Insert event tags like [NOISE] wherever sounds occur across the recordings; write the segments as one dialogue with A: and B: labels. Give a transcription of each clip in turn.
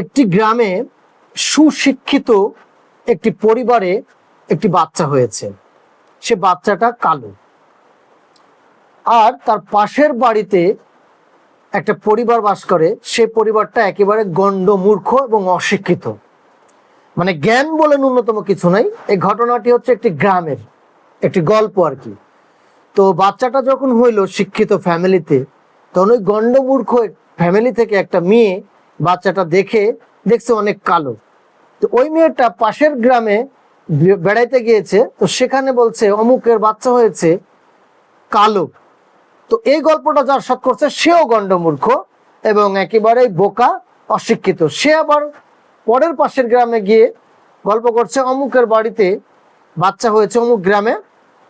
A: একটি গ্রামে সুশিক্ষিত একটি পরিবারে একটি বাচ্চা হয়েছে। সে বাচ্চাটা কালো। আর তার পাশের বাড়িতে একটা পরিবার বাস করে। সে পরিবারটা একেবারে গণ্ড মূর্খ এবং অশিক্ষিত। মানে জ্ঞান বলে ন্যূনতম কিছু নাই। এই ঘটনাটি হচ্ছে একটি গ্রামের, একটি গল্প আর কি। তো বাচ্চাটা যখন হইল শিক্ষিত ফ্যামিলিতে তখন ওই গণ্ডমূর্খ ফ্যামিলি থেকে একটা মেয়ে বাচ্চাটা দেখে দেখছে অনেক কালো। তো ওই মেয়েটা পাশের গ্রামে বেড়াইতে গিয়েছে, তো সেখানে বলছে, অমুকের বাচ্চা হয়েছে কালো। তো এই গল্পটা যার সাথে করছে, সেও গণ্ডমূর্খ এবং একেবারেই বোকা, অশিক্ষিত। সে আবার পরের পাশের গ্রামে গিয়ে গল্প করছে, অমুকের বাড়িতে বাচ্চা হয়েছে অমুক গ্রামে,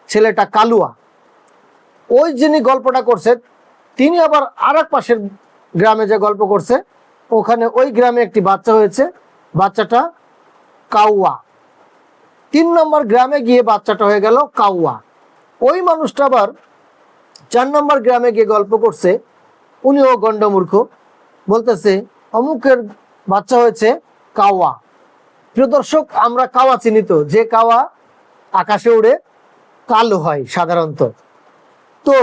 A: ছেলেটা কালুয়া। ওই যিনি গল্পটা করছে, তিনি আবার আর পাশের গ্রামে যে গল্প করছে ওখানে ওই গ্রামে একটি বাচ্চা হয়েছে, বাচ্চাটা কাউয়া। তিন নম্বর গ্রামে গিয়ে বাচ্চাটা হয়ে গেল কাউয়া। ওই মানুষটা আবার চার নম্বর গ্রামে গিয়ে গল্প করছে, উনিও গণ্ডমূর্খ, বলতেছে, অমুকের বাচ্চা হয়েছে কাওয়া প্রিয় দর্শক, আমরা কাওয়া চিনিত যে কাওয়া আকাশে উড়ে কালো হয় সাধারণত। তো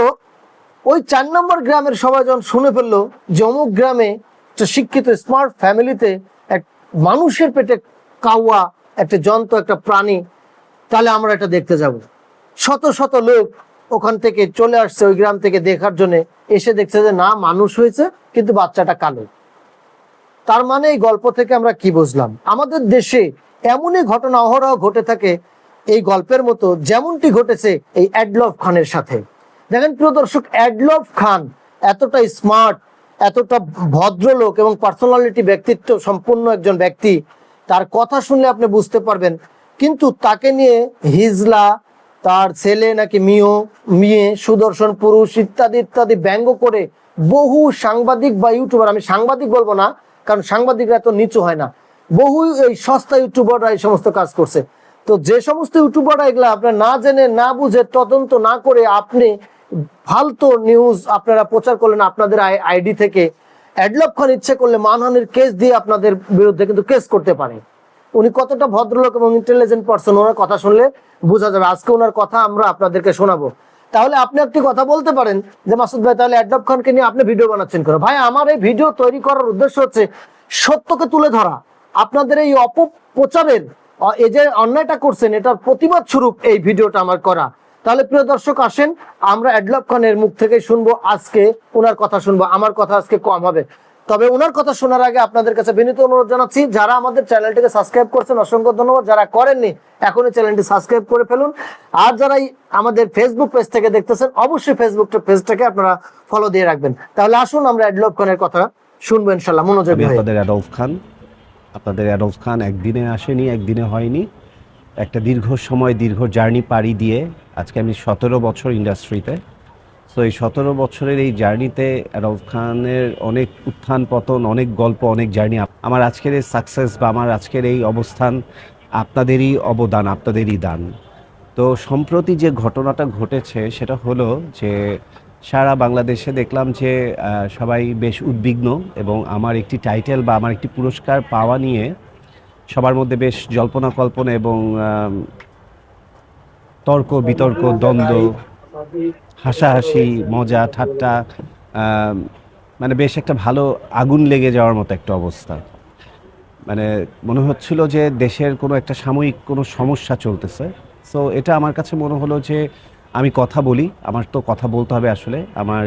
A: ওই চার নম্বর গ্রামের সবাই যখন শুনে ফেলল যে অমুক গ্রামে একটা শিক্ষিত স্মার্ট ফ্যামিলিতে এক মানুষের পেটে কাওয়া একটা যন্ত্র একটা প্রাণী, তাহলে আমরা এটা দেখতে যাব। শত শত লোক ওখান থেকে চলে আসছে ওই গ্রাম থেকে দেখার জন্য, এসে দেখছে যে না, মানুষ হয়েছে, কিন্তু বাচ্চাটা কালো। তার মানে এই গল্প থেকে আমরা কি বুঝলাম? আমাদের দেশে এমনই ঘটনা অহরহ ঘটে থাকে এই গল্পের মতো, যেমনটি ঘটেছে এই অ্যাডলফ খানের সাথে। দেখেন প্রিয় দর্শক, অ্যাডলফ খান এতটা স্মার্ট এতটা ভদ্রলোক এবং পার্সোনালিটি ব্যক্তিত্ব সম্পূর্ণ একজন ব্যক্তি, তার কথা শুনলে আপনি বুঝতে পারবেন। কিন্তু তাকে নিয়ে হিজলা, তার ছেলে নাকি মিও মেয়ে, সুদর্শন পুরুষ ইত্যাদি ইত্যাদি ব্যঙ্গ করে বহু সাংবাদিক বা ইউটিউবার, আমি সাংবাদিক বলব না, কারণ সাংবাদিকরা তো নিচু হয় না, বহু এই সস্তা ইউটিউবাররা এই সমস্ত কাজ করছে। তো যে সমস্ত ইউটিউবাররা এগুলা আপনার না জেনে, না বুঝে, তদন্ত না করে আপনি ফালতু নিউজ আপনারা প্রচার করলেন আপনাদের আইডি থেকে। অ্যাডলপ খান ইচ্ছে করলে মানহানির কেস দিয়ে আপনাদের বিরুদ্ধে কিন্তু কেস করতে পারে। উনি কতটা ভদ্রলোক এবং ইন্টেলিজেন্ট পার্সন ওনার কথা শুনলে বোঝা যাবে। আজকে ওনার কথা আমরা আপনাদেরকে শোনাবো। তাহলে আপনি একটি কথা বলতে পারেন যে, মাসুদ ভাই, তাহলে অ্যাডলপ খানকে নিয়ে আপনি ভিডিও বানাচ্ছেন কেন? ভাই, আমার এই ভিডিও তৈরি করার উদ্দেশ্য হচ্ছে সত্যকে তুলে ধরা। আপনাদের এই অপপ্রচারের এই যে অন্যায়টা করছেন, এটার প্রতিবাদ স্বরূপ এই ভিডিওটা আমার করা। তাহলে প্রিয় দর্শক আসেন আমরা অ্যাডলপ খানের মুখ থেকে শুনব আজকে ওনার কথা শুনব আমার কথা আজকে কম হবে। তবে ওনার কথা শোনার আগে আপনাদের কাছে বিনীত অনুরোধ জানাচ্ছি যারা আমাদের চ্যানেলটিকে সাবস্ক্রাইব করছেন অসংখ্য ধন্যবাদ। যারা করেননি এখনই চ্যানেলটি সাবস্ক্রাইব করে ফেলুন। আর যারা আমাদের ফেসবুক পেজ থেকে দেখতেছেন অবশ্যই ফেসবুক পেজটাকে আপনারা ফলো দিয়ে রাখবেন। তাহলে আসুন আমরা অ্যাডলপ খানের কথা শুনব ইনশাল্লাহ মনোযোগ
B: আপনাদের অ্যাডলফ খান আপনাদের অ্যাডলফ খান একদিনে আসেনি একদিনে হয়নি। একটা দীর্ঘ সময় দীর্ঘ জার্নি পাড়ি দিয়ে আজকে আমি সতেরো বছর ইন্ডাস্ট্রিতে সো এই সতেরো বছরের এই জার্নিতে অ্যাডলফ খানের অনেক উত্থান পতন, অনেক গল্প, অনেক জার্নি আমার আজকের এই সাকসেস বা আমার আজকের এই অবস্থান আপনাদেরই অবদান, আপনাদেরই দান। তো, সম্প্রতি যে ঘটনাটা ঘটেছে, সেটা হলো যে সারা বাংলাদেশে দেখলাম যে সবাই বেশ উদ্বিগ্ন এবং আমার একটি টাইটেল বা আমার একটি পুরস্কার পাওয়া নিয়ে সবার মধ্যে বেশ জল্পনা কল্পনা এবং তর্ক, বিতর্ক, দ্বন্দ্ব, হাসাহাসি, মজা, ঠাট্টা মানে বেশ একটা ভালো আগুন লেগে যাওয়ার মতো একটা অবস্থা। মানে মনে হচ্ছিল যে দেশের কোনো একটা সাময়িক কোনো সমস্যা চলতেছে। সো এটা আমার কাছে মনে হলো যে আমি কথা বলি, আমার তো কথা বলতে হবে আসলে। আমার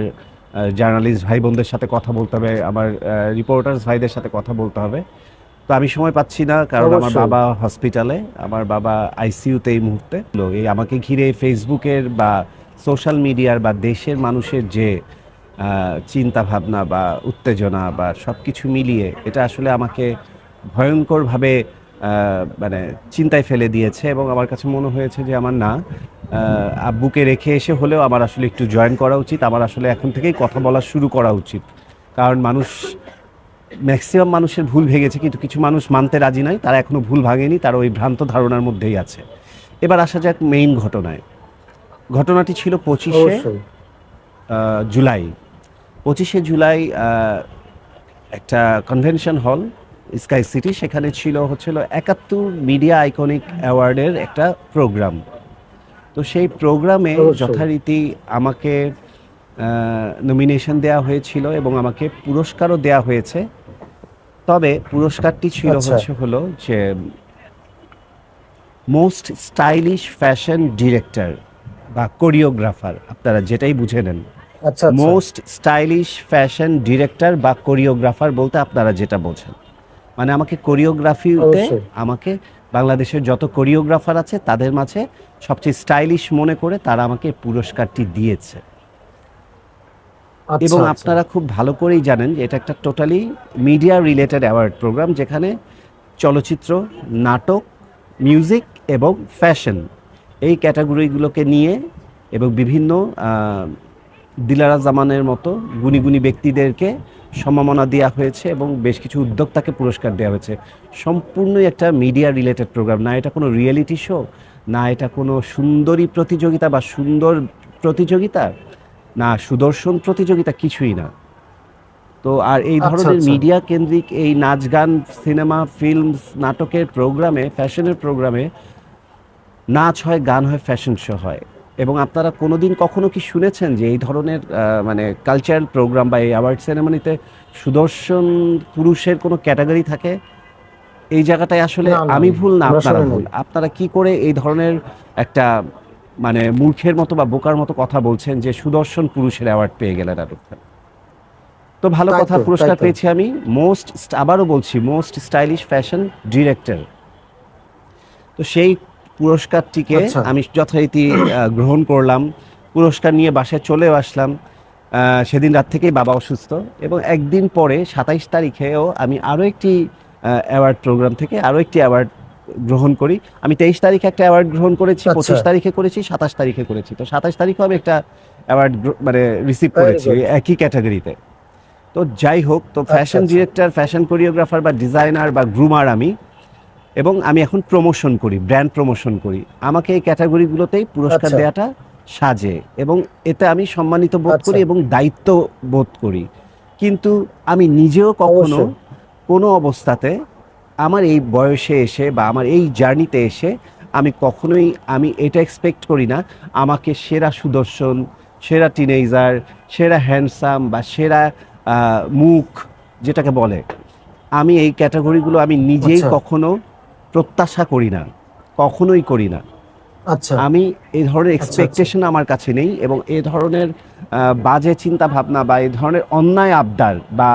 B: জার্নালিস্ট ভাই বোনদের সাথে কথা বলতে হবে, আমার রিপোর্টার্স ভাইদের সাথে কথা বলতে হবে। তো আমি সময় পাচ্ছি না কারণ আমার বাবা হসপিটালে আমার বাবা আইসিইউতে এই মুহূর্তে। এই আমাকে ঘিরে ফেসবুকের বা সোশ্যাল মিডিয়ার বা দেশের মানুষের যে চিন্তা ভাবনা বা উত্তেজনা বা সব কিছু মিলিয়ে এটা আসলে আমাকে ভয়ঙ্করভাবে মানে চিন্তায় ফেলে দিয়েছে এবং আমার কাছে মনে হয়েছে যে আমার না আব্বুকে রেখে এসে হলেও আমার আসলে একটু জয়েন করা উচিত। আমার আসলে এখন থেকেই কথা বলা শুরু করা উচিত। কারণ মানুষ ম্যাক্সিমাম মানুষের ভুল ভেঙেছে কিন্তু কিছু মানুষ মানতে রাজি নয় তারা এখনও ভুল ভাঙেনি তারা ওই ভ্রান্ত ধারণার মধ্যেই আছে। এবার আসা যাক মেইন ঘটনায়। ঘটনাটি ছিল পঁচিশে জুলাই। পঁচিশে জুলাই একটা কনভেনশন হল স্কাই সিটি সেখানে ছিল হচ্ছিল একাত্তর মিডিয়া আইকনিক অ্যাওয়ার্ডের একটা প্রোগ্রাম তো সেই প্রোগ্রামে যথারীতি আমাকে নমিনেশন দেওয়া হয়েছিল এবং আমাকে পুরস্কারও দেওয়া হয়েছে। তবে পুরস্কারটি ছিল
A: আচ্ছা।
B: হচ্ছে হলো যে মোস্ট স্টাইলিশ ফ্যাশন ডিরেক্টর বা কোরিওগ্রাফার আপনারা যেটাই বুঝে নেন
A: আচ্ছা আচ্ছা
B: মোস্ট স্টাইলিশ ফ্যাশন ডিরেক্টর বা কোরিওগ্রাফার বলতে আপনারা যেটা বোঝেন মানে আমাকে কোরিওগ্রাফিতে
A: অবশ্যই।
B: আমাকে বাংলাদেশের যত কোরিওগ্রাফার আছে তাদের মাঝে সবচেয়ে স্টাইলিশ মনে করে তারা আমাকে পুরস্কারটি দিয়েছে এবং
A: আচ্ছা।
B: আপনারা খুব ভালো করেই জানেন যে এটা একটা totally media related award program যেখানে চলচ্চিত্র নাটক মিউজিক এবং ফ্যাশন এই ক্যাটাগরিগুলোকে নিয়ে এবং বিভিন্ন দিলারা জামানের মতো গুণী গুণী ব্যক্তিদেরকে সম্মাননা দেওয়া হয়েছে এবং বেশ কিছু উদ্যোক্তাকে পুরস্কার দেওয়া হয়েছে সম্পূর্ণই একটা মিডিয়া রিলেটেড প্রোগ্রাম না এটা কোনো রিয়েলিটি শো না এটা কোনো সুন্দরী প্রতিযোগিতা বা সুন্দর প্রতিযোগিতা না সুদর্শন প্রতিযোগিতা কিছুই না। তো আর এই
A: আচ্ছা,
B: ধরনের
A: আচ্ছা।
B: মিডিয়া কেন্দ্রিক এই নাচ গান সিনেমা ফিল্ম নাটকের প্রোগ্রামে ফ্যাশনের প্রোগ্রামে নাচ হয় গান হয় ফ্যাশন শো হয়। এবং আপনারা কোনোদিন কখনো কি শুনেছেন যে এই ধরনের মানে কালচারাল প্রোগ্রাম বা এই অ্যাওয়ার্ড সেরেমনিতে সুদর্শন পুরুষের কোনো ক্যাটাগরি থাকে? এই জায়গাটায় আসলে আমি ভুল না আপনারা ভুল? আপনারা কি করে এই ধরনের একটা মানে মূর্খের মতো বা বোকার মতো কথা বলছেন যে সুদর্শন পুরুষের অ্যাওয়ার্ড পেয়ে গেলেন আরব খান। তো ভালো কথা পুরস্কার পেয়েছি আমি। মোস্ট আবারও বলছি মোস্ট স্টাইলিশ ফ্যাশন ডিরেক্টর তো সেই পুরস্কারটিকে
A: আচ্ছা।
B: আমি যথারীতি গ্রহণ করলাম। পুরস্কার নিয়ে বাসায় চলেও আসলাম। সেদিন রাত থেকেই বাবা অসুস্থ এবং একদিন পরে সাতাইশ তারিখেও আমি আরও একটি অ্যাওয়ার্ড প্রোগ্রাম থেকে আরও একটি অ্যাওয়ার্ড গ্রহণ করি আমি তেইশ তারিখে একটা অ্যাওয়ার্ড গ্রহণ করেছি
A: আচ্ছা।
B: পঁচিশ তারিখে করেছি সাতাশ তারিখে করেছি তো সাতাশ তারিখেও আমি একটা অ্যাওয়ার্ড মানে রিসিভ করেছি একই ক্যাটাগরিতে তো যাই হোক তো ফ্যাশন। ডিরেক্টর ফ্যাশন কোরিওগ্রাফার বা ডিজাইনার বা গ্রুমার আমি এবং আমি এখন প্রমোশন করি ব্র্যান্ড প্রমোশন করি আমাকে এই ক্যাটাগরিগুলোতেই পুরস্কার
A: আচ্ছা।
B: দেওয়াটা সাজে এবং এতে আমি সম্মানিত বোধ
A: আচ্ছা।
B: করি এবং দায়িত্ব বোধ করি কিন্তু আমি নিজেও কখনো। কোনো অবস্থাতে আমার এই বয়সে এসে বা আমার এই জার্নিতে এসে আমি কখনোই আমি এটা এক্সপেক্ট করি না আমাকে সেরা সুদর্শন সেরা টিনেজার সেরা হ্যান্ডসাম বা সেরা মুখ যেটাকে বলে আমি এই ক্যাটাগরিগুলো আমি নিজেই
A: আচ্ছা।
B: কখনো প্রত্যাশা করি না কখনোই করি না
A: আচ্ছা
B: আমি এই ধরনের
A: আচ্ছা।
B: এক্সপেকটেশন আমার কাছে নেই এবং এ ধরনের বাজে চিন্তা ভাবনা বা এই ধরনের অন্যায় আবদার বা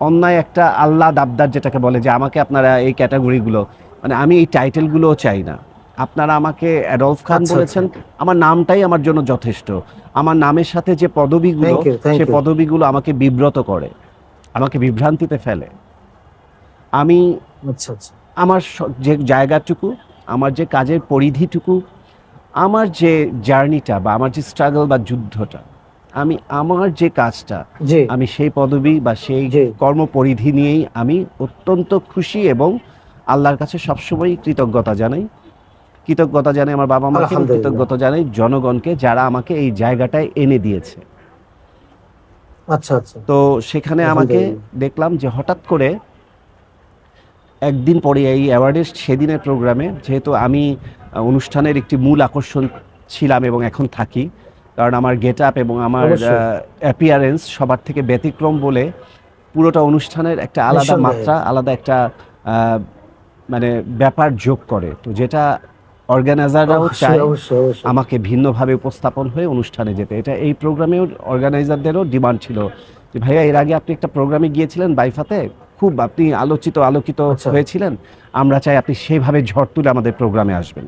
B: অন্যায় একটা আল্লাহ আবদার যেটাকে বলে যে আমাকে আপনারা এই ক্যাটাগরিগুলো মানে আমি এই টাইটেলগুলোও চাই না। আপনারা আমাকে অ্যাডলফ খান
A: আচ্ছা,
B: বলেছেন আমার নামটাই আমার জন্য যথেষ্ট। আমার নামের সাথে যে পদবিগুলো সে. পদবিগুলো আমাকে বিব্রত করে আমাকে বিভ্রান্তিতে ফেলে। আমি
A: আচ্ছা আচ্ছা।
B: আমার যে জায়গাটুকু আমার যে কাজের পরিধিটুকু আমার যে জার্নিটা বা আমার যে স্ট্রাগল বা যুদ্ধটা আমি আমার যে কাজটা আমি সেই পদবি বা সেই। কর্মপরিধি নিয়েই আমি অত্যন্ত খুশি এবং আল্লাহর কাছে সবসময় কৃতজ্ঞতা জানাই। কৃতজ্ঞতা জানাই আমার বাবা মাকে কৃতজ্ঞতা জানাই জনগণকে যারা আমাকে এই জায়গাটায় এনে দিয়েছে।
A: আচ্ছা আচ্ছা।
B: তো সেখানে আমাকে দেখলাম যে হঠাৎ করে একদিন পরে এই অ্যাওয়ার্ডের সেদিনের প্রোগ্রামে যেহেতু আমি অনুষ্ঠানের একটি মূল আকর্ষণ ছিলাম এবং এখন থাকি কারণ আমার গেট আপ এবং আমার। অ্যাপিয়ারেন্স সবার থেকে ব্যতিক্রম বলে পুরোটা অনুষ্ঠানের একটা আলাদা মাত্রা আলাদা একটা মানে ব্যাপার যোগ করে। তো যেটা অর্গানাইজাররাও চায় আমাকে ভিন্নভাবে উপস্থাপন হয়ে অনুষ্ঠানে যেতে। এটা এই প্রোগ্রামেও অর্গানাইজারদেরও ডিমান্ড ছিল যে ভাইয়া এর আগে আপনি একটা প্রোগ্রামে গিয়েছিলেন বাইফাতে? খুব আপনি আলোচিত আলোকিত
A: আচ্ছা।
B: হয়েছিলেন। আমরা চাই আপনি সেইভাবে ঝড় তুলে আমাদের প্রোগ্রামে আসবেন।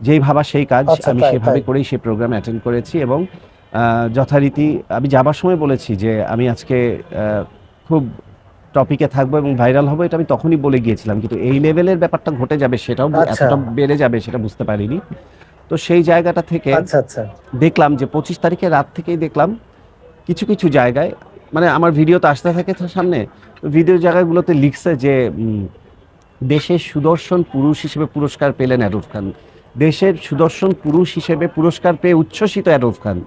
B: যেই ভাবা সেই কাজ
A: আচ্ছা,
B: আমি সেভাবে করেই সেই প্রোগ্রামে অ্যাটেন্ড করেছি এবং যথারীতি আমি যাবার সময় বলেছি যে আমি আজকে খুব টপিকে থাকব এবং ভাইরাল হব এটা আমি তখনই বলে গিয়েছিলাম। কিন্তু এই লেভেলের ব্যাপারটা ঘটে যাবে সেটাও
A: আচ্ছা।
B: এতটা বেড়ে যাবে সেটা বুঝতে পারিনি। তো সেই জায়গাটা থেকে
A: আচ্ছা
B: দেখলাম যে পঁচিশ তারিখে রাত থেকেই দেখলাম কিছু কিছু জায়গায় মানে আমার ভিডিও তো আসতে থাকে সামনে ভিডিও জায়গাগুলোতে লিখছে যে দেশের সুদর্শন পুরুষ হিসেবে পুরস্কার পেলেন অ্যারুফ খান। দেশের সুদর্শন পুরুষ হিসেবে পুরস্কার পেয়ে উচ্ছ্বসিত অ্যারুফ খান।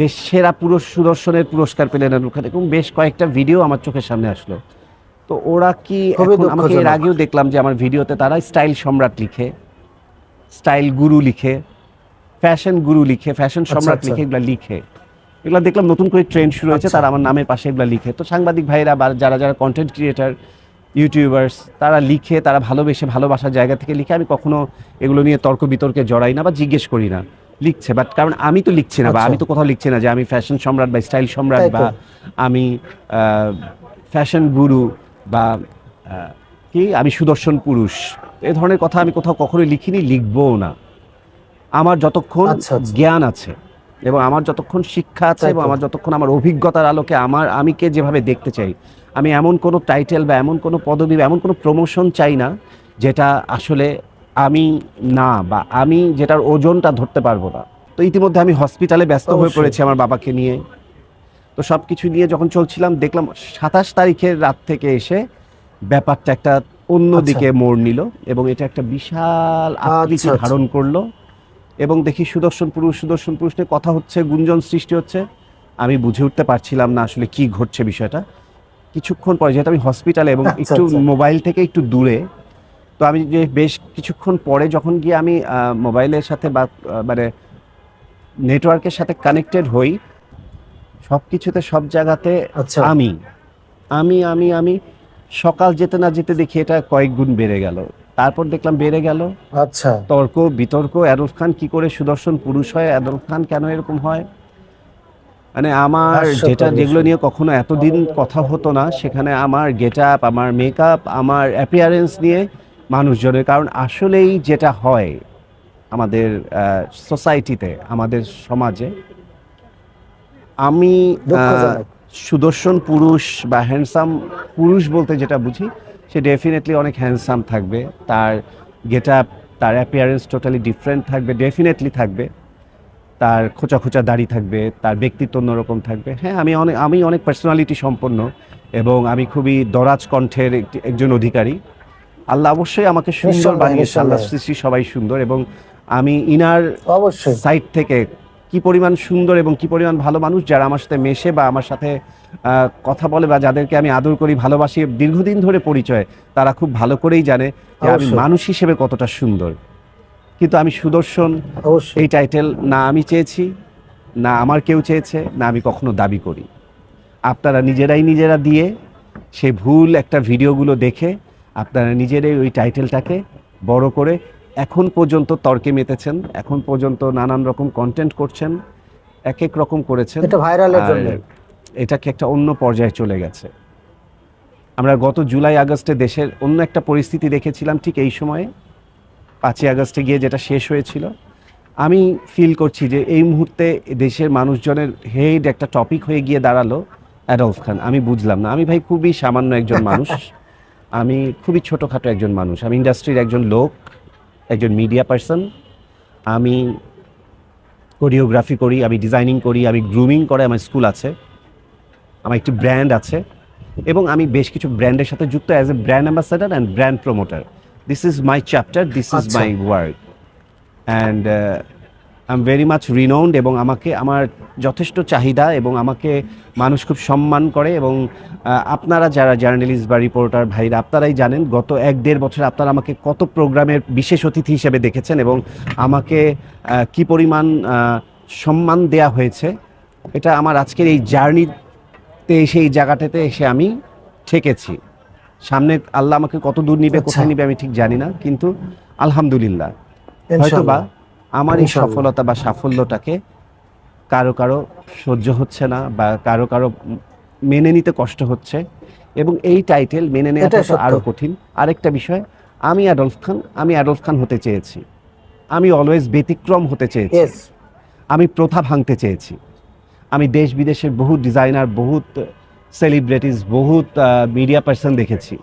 B: দেশ সেরা পুরুষ সুদর্শনের পুরস্কার পেলেন অ্যারুফ খান এবং বেশ কয়েকটা ভিডিও আমার চোখের সামনে আসলো। তো ওরা কি আমাকে এর আগেও দেখলাম যে আমার ভিডিওতে তারা স্টাইল সম্রাট লিখে স্টাইল গুরু লিখে ফ্যাশন গুরু লিখে ফ্যাশন সম্রাট
A: আচ্ছা।
B: লিখে এগুলো লিখে। এগুলো দেখলাম নতুন করে ট্রেন্ড শুরু হয়েছে
A: আচ্ছা।
B: তারা আমার নামের পাশে এগুলো লিখে। তো সাংবাদিক ভাইরা বা যারা যারা কন্টেন্ট ক্রিয়েটার ইউটিউবার্স তারা লিখে তারা ভালোবেসে ভালোবাসার জায়গা থেকে লিখে আমি কখনো এগুলো নিয়ে তর্ক বিতর্কে জড়াই না বা জিজ্ঞেস করি না। লিখছে বাট কারণ আমি তো লিখছি না বা
A: আচ্ছা।
B: আমি তো কোথাও লিখছি না যে আমি ফ্যাশন সম্রাট বা স্টাইল সম্রাট বা আমি ফ্যাশন গুরু বা কি? আমি সুদর্শন পুরুষ। এ ধরনের কথা আমি কোথাও কখনোই লিখিনি লিখবও না। আমার যতক্ষণ
A: আচ্ছা, আচ্ছা।
B: জ্ঞান আছে। এবং আমার যতক্ষণ শিক্ষা আছে এবং আমার যতক্ষণ আমার অভিজ্ঞতার আলোকে আমার আমিকে যেভাবে দেখতে চাই আমি এমন কোনো টাইটেল বা এমন কোনো পদবি বা এমন কোনো প্রমোশন চাই না যেটা আসলে আমি না বা আমি যেটার ওজনটা ধরতে পারব না। তো ইতিমধ্যে আমি হসপিটালে ব্যস্ত হয়ে পড়েছি আমার বাবাকে নিয়ে। তো সব কিছু নিয়ে যখন চলছিলাম দেখলাম সাতাশ তারিখের রাত থেকে এসে ব্যাপারটা একটা অন্যদিকে মোড় নিল এবং এটা একটা বিশাল আকৃতি
A: আচ্ছা, আচ্ছা।
B: ধারণ করল। এবং দেখি সুদর্শন পুরুষ সুদর্শন পুরুষ নিয়ে কথা হচ্ছে গুঞ্জন সৃষ্টি হচ্ছে। আমি বুঝে উঠতে পারছিলাম না আসলে কি ঘটছে বিষয়টা। কিছুক্ষণ পরে যেহেতু আমি হসপিটালে এবং
A: আচ্ছা,
B: একটু
A: আচ্ছা।
B: মোবাইল থেকে একটু দূরে তো আমি যে বেশ কিছুক্ষণ পরে যখন গিয়ে আমি মোবাইলের সাথে বা মানে নেটওয়ার্কের সাথে কানেক্টেড হই সব কিছুতে সব জায়গাতে
A: আচ্ছা।
B: আমি আমি আমি আমি সকাল যেতে না যেতে দেখি এটা কয়েক গুণ বেড়ে গেল। তারপর দেখলাম বেড়ে গেল।
A: আচ্ছা।
B: তর্ক বিতর্ক অ্যাডলফ খান কি করে সুদর্শন পুরুষ হয় অ্যাডলফ খান কেন এরকম হয়? মানে আমার যেটা যেগুলো নিয়ে কখনো এতদিন কথা হতো না সেখানে আমার গেট আপ আমার মেকআপ আমার অ্যাপিয়ারেন্স নিয়ে মানুষজনের কারণ আসলেই যেটা হয় আমাদের সোসাইটিতে আমাদের সমাজে আমি আহ, সুদর্শন পুরুষ বা হ্যান্ডসাম পুরুষ বলতে যেটা বুঝি সে ডেফিনেটলি অনেক হ্যান্ডসাম থাকবে। তার গেট আপ তার অ্যাপিয়ারেন্স টোটালি ডিফারেন্ট থাকবে ডেফিনেটলি থাকবে। তার খোঁচা খোঁচা দাড়ি থাকবে তার ব্যক্তিত্ব অন্যরকম থাকবে। হ্যাঁ আমি অনেক আমি অনেক পার্সোনালিটি সম্পন্ন এবং আমি খুবই দরাজ কণ্ঠের একটি- একজন অধিকারী। আল্লাহ অবশ্যই আমাকে সুন্দর বানিয়েছে আল্লাহ সৃষ্টি সবাই সুন্দর এবং আমি ইনার
A: অবশ্যই।
B: সাইড থেকে কি পরিমাণ সুন্দর এবং কি পরিমাণ ভালো মানুষ যারা আমার সাথে মেশে বা আমার সাথে কথা বলে বা যাদেরকে আমি আদর করি ভালোবাসি দীর্ঘদিন ধরে পরিচয় তারা খুব ভালো করেই জানে যে আমি মানুষ হিসেবে কতটা সুন্দর। কিন্তু আমি সুদর্শন এই টাইটেল না আমি চেয়েছি না আমার কেউ চেয়েছে না আমি কখনো দাবি করি। আপনারা নিজেরাই নিজেরা দিয়ে সে ভুল একটা ভিডিওগুলো দেখে আপনারা নিজেরাই ওই টাইটেলটাকে বড় করে এখন পর্যন্ত তর্কে মেতেছেন এখন পর্যন্ত নানান রকম কন্টেন্ট করছেন এক এক রকম করেছেন।
A: এটা ভাইরালের জন্য।
B: এটাকে একটা অন্য পর্যায়ে চলে গেছে। আমরা গত জুলাই আগস্টে দেশের অন্য একটা পরিস্থিতি দেখেছিলাম ঠিক এই সময়ে পাঁচই আগস্টে গিয়ে যেটা শেষ হয়েছিল। আমি ফিল করছি যে এই মুহূর্তে দেশের মানুষজনের হেড একটা টপিক হয়ে গিয়ে দাঁড়াল অ্যাডলফ খান আমি বুঝলাম না। আমি ভাই খুবই সামান্য একজন [LAUGHS] মানুষ। আমি খুবই ছোটোখাটো একজন মানুষ। আমি ইন্ডাস্ট্রির একজন লোক। একজন মিডিয়া পার্সন আমি কোরিওগ্রাফি করি আমি ডিজাইনিং করি আমি গ্রুমিং করে আমার স্কুল আছে আমার একটি ব্র্যান্ড আছে এবং আমি বেশ কিছু ব্র্যান্ডের সাথে যুক্ত as a brand ambassador and brand promoter this is my chapter this is. My work and I am very much renowned এবং আমাকে আমার যথেষ্ট চাহিদা এবং আমাকে মানুষ খুব সম্মান করে এবং আপনারা যারা জার্নালিস্ট বা রিপোর্টার ভাইরা আপনারাই জানেন গত এক দেড় বছর আপনারা আমাকে কত প্রোগ্রামের বিশেষ অতিথি হিসেবে দেখেছেন এবং আমাকে কি পরিমাণ সম্মান দেয়া হয়েছে এটা আমার আজকের এই জার্নিতে এসে এই জায়গাটাতে এসে আমি ঠেকেছি সামনে আল্লাহ আমাকে কত দূর নিবে
A: আচ্ছা।
B: কোথায় নিবে আমি ঠিক জানি না কিন্তু আলহামদুলিল্লাহ। হয়তোবা
A: ইনশাআল্লাহ
B: আমার এই সফলতা বা সাফল্যটাকে কারও কারও সহ্য হচ্ছে না বা কারও কারও মেনে নিতে কষ্ট হচ্ছে। এবং এই টাইটেল মেনে নেওয়াটা আরও কঠিন। আরেকটা বিষয় আমি অ্যাডলফ খান আমি অ্যাডলফ খান হতে চেয়েছি। আমি অলওয়েজ ব্যতিক্রম হতে চেয়েছি। আমি প্রথা ভাঙতে চেয়েছি। আমি দেশ বিদেশের বহু ডিজাইনার বহুত সেলিব্রিটিস বহুত মিডিয়া পার্সন দেখেছি।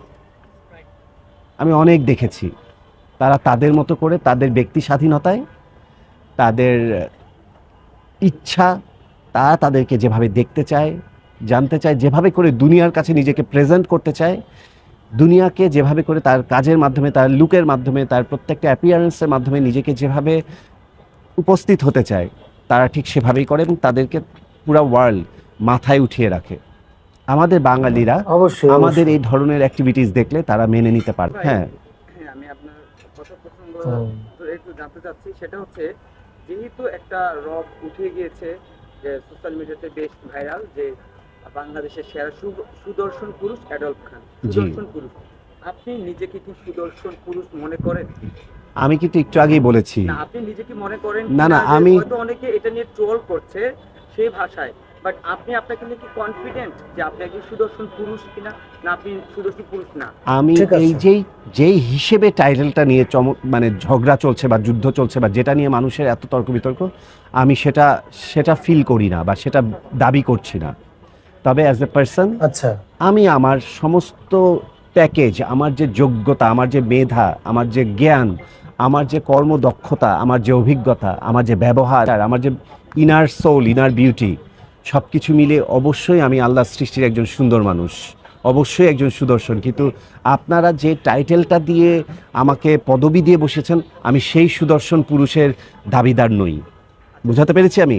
B: আমি অনেক দেখেছি। তারা তাদের মতো করে তাদের ব্যক্তি স্বাধীনতায় তাদের ইচ্ছা তারা তাদেরকে যেভাবে দেখতে চায় জানতে চায় যেভাবে করে দুনিয়ার কাছে নিজেকে প্রেজেন্ট করতে চায় দুনিয়াকে যেভাবে করে তার কাজের মাধ্যমে তার লুকের মাধ্যমে তার প্রত্যেকটা অ্যাপিয়ারেন্সের মাধ্যমে নিজেকে যেভাবে উপস্থিত হতে চায় তারা ঠিক সেভাবেই করে এবং তাদেরকে পুরো ওয়ার্ল্ড মাথায় উঠিয়ে রাখে। আমাদের বাঙালিরা
A: অবশ্যই
B: আমাদের এই ধরনের অ্যাক্টিভিটিস দেখলে তারা মেনে নিতে পারে হ্যাঁ।
C: হ্যাঁ আমি আপনার কথা প্রসঙ্গ একটু জানতে চাচ্ছি সেটা হচ্ছে যেহেতু একটা রব উঠে গিয়েছে যে সোশ্যাল মিডিয়াতে বেশ ভাইরাল যে বাংলাদেশের সেরা সুদর্শন পুরুষ অ্যাডলফ খান। সুদর্শন পুরুষ। আপনি নিজেকে কি সুদর্শন পুরুষ মনে করেন?
B: আমি কিন্তু একটু আগেই বলেছি।
C: না আপনি নিজেকে মনে করেন?
B: না, না, আমি-
C: হয়তো অনেকে এটা নিয়ে ট্রোল করছে সেই ভাষায়। বাট আপনি আপনাকে নিয়ে কি কনফিডেন্ট যে আপনি একজন সুদর্শন পুরুষ কিনা? না আপনি সুদর্শন পুরুষ না।
B: আমি এই যেই যেই হিসেবে টাইটেলটা নিয়ে চমক মানে ঝগড়া চলছে বা যুদ্ধ চলছে বা যেটা নিয়ে মানুষের এত তর্ক বিতর্ক আমি সেটা সেটা ফিল করি না বা সেটা দাবি করছি না। তবে অ্যাজ এ পার্সন
A: আচ্ছা।
B: আমি আমার সমস্ত প্যাকেজ আমার যে যোগ্যতা আমার যে মেধা আমার যে জ্ঞান আমার যে কর্মদক্ষতা আমার যে অভিজ্ঞতা আমার যে ব্যবহার আর আমার যে ইনার সোল ইনার বিউটি সব কিছু মিলে অবশ্যই আমি আল্লাহ সৃষ্টির একজন সুন্দর মানুষ, অবশ্যই একজন সুদর্শন। কিন্তু আপনারা যে টাইটেলটা দিয়ে আমাকে পদবি দিয়ে বসেছেন, আমি সেই সুদর্শন পুরুষের দাবিদার নই। বুঝাতে পেরেছি আমি?